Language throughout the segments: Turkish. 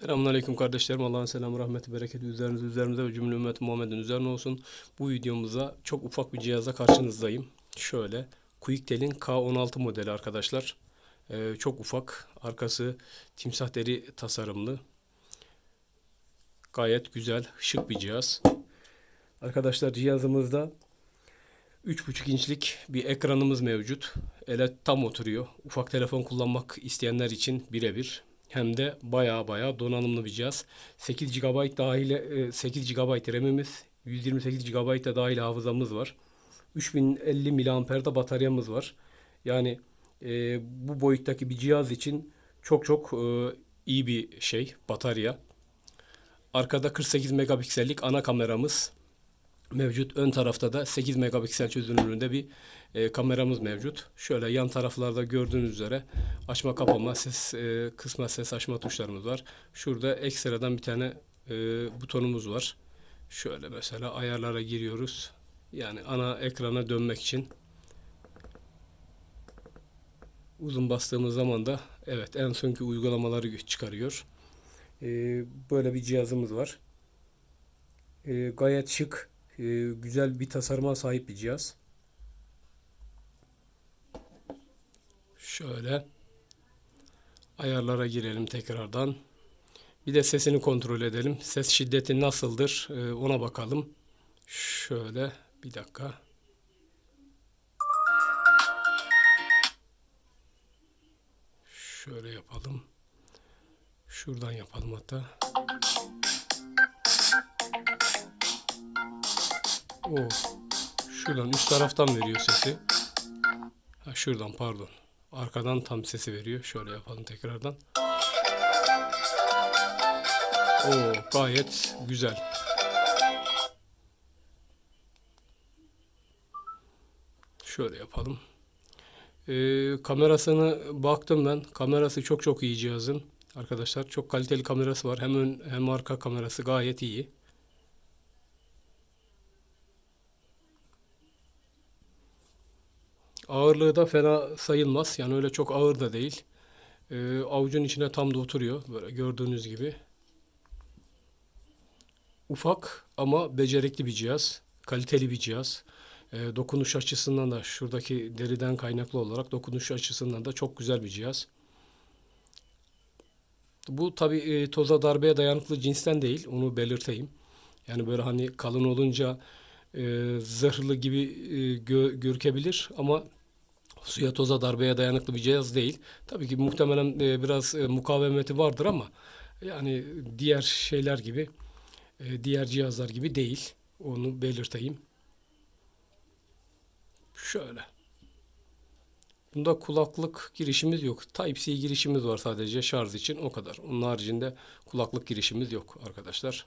Selamünaleyküm kardeşlerim. Allah'ın selamı, rahmeti, bereketi üzerinize, üzerimize ve cümle ümmet Muhammed'in üzerine olsun. Bu videomuzda çok ufak bir cihazla karşınızdayım. Şöyle, Quicktel'in K16 modeli arkadaşlar. Ee, çok ufak. Arkası timsah deri tasarımlı. Gayet güzel, şık bir cihaz. Arkadaşlar cihazımızda 3.5 inçlik bir ekranımız mevcut. Ele tam oturuyor. Ufak telefon kullanmak isteyenler için birebir. Hem de baya baya donanımlı bir cihaz. 8 GB dahil e, 8 GB RAM'imiz, 128 GB da dahil hafızamız var. 3050 mAh'da bataryamız var. Yani e, bu boyuttaki bir cihaz için çok çok e, iyi bir şey batarya. Arkada 48 megapiksellik ana kameramız mevcut. Ön tarafta da 8 megapiksel çözünürlüğünde bir e, kameramız mevcut. Şöyle yan taraflarda gördüğünüz üzere açma kapama, ses e, kısma ses açma tuşlarımız var. Şurada ekstradan bir tane e, butonumuz var. Şöyle mesela ayarlara giriyoruz. Yani ana ekrana dönmek için uzun bastığımız zaman da evet en sonki uygulamaları çıkarıyor. E, böyle bir cihazımız var. E, gayet şık, e, güzel bir tasarıma sahip bir cihaz. Şöyle ayarlara girelim tekrardan. Bir de sesini kontrol edelim. Ses şiddeti nasıldır e, ona bakalım. Şöyle bir dakika. Şöyle yapalım. Şuradan yapalım hatta. Oo. Şuradan üst taraftan veriyor sesi. Ha şuradan pardon. Arkadan tam sesi veriyor. Şöyle yapalım tekrardan. Oo gayet güzel. Şöyle yapalım. Ee, kamerasını baktım ben. Kamerası çok çok iyi cihazın. Arkadaşlar çok kaliteli kamerası var. Hem ön hem arka kamerası gayet iyi. Ağırlığı da fena sayılmaz. Yani öyle çok ağır da değil. Ee, avucun içine tam da oturuyor. Böyle gördüğünüz gibi. Ufak ama becerikli bir cihaz. Kaliteli bir cihaz. Ee, dokunuş açısından da şuradaki deriden kaynaklı olarak dokunuş açısından da çok güzel bir cihaz. Bu tabii e, toza darbeye dayanıklı cinsten değil. Onu belirteyim. Yani böyle hani kalın olunca e, zırhlı gibi e, gö- görükebilir ama suya toza darbeye dayanıklı bir cihaz değil. Tabii ki muhtemelen e, biraz e, mukavemeti vardır ama yani diğer şeyler gibi e, diğer cihazlar gibi değil. Onu belirteyim. Şöyle. Bunda kulaklık girişimiz yok. Type-C girişimiz var sadece şarj için o kadar. Onun haricinde kulaklık girişimiz yok arkadaşlar.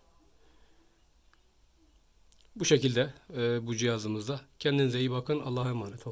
Bu şekilde e, bu cihazımızda. Kendinize iyi bakın. Allah'a emanet olun.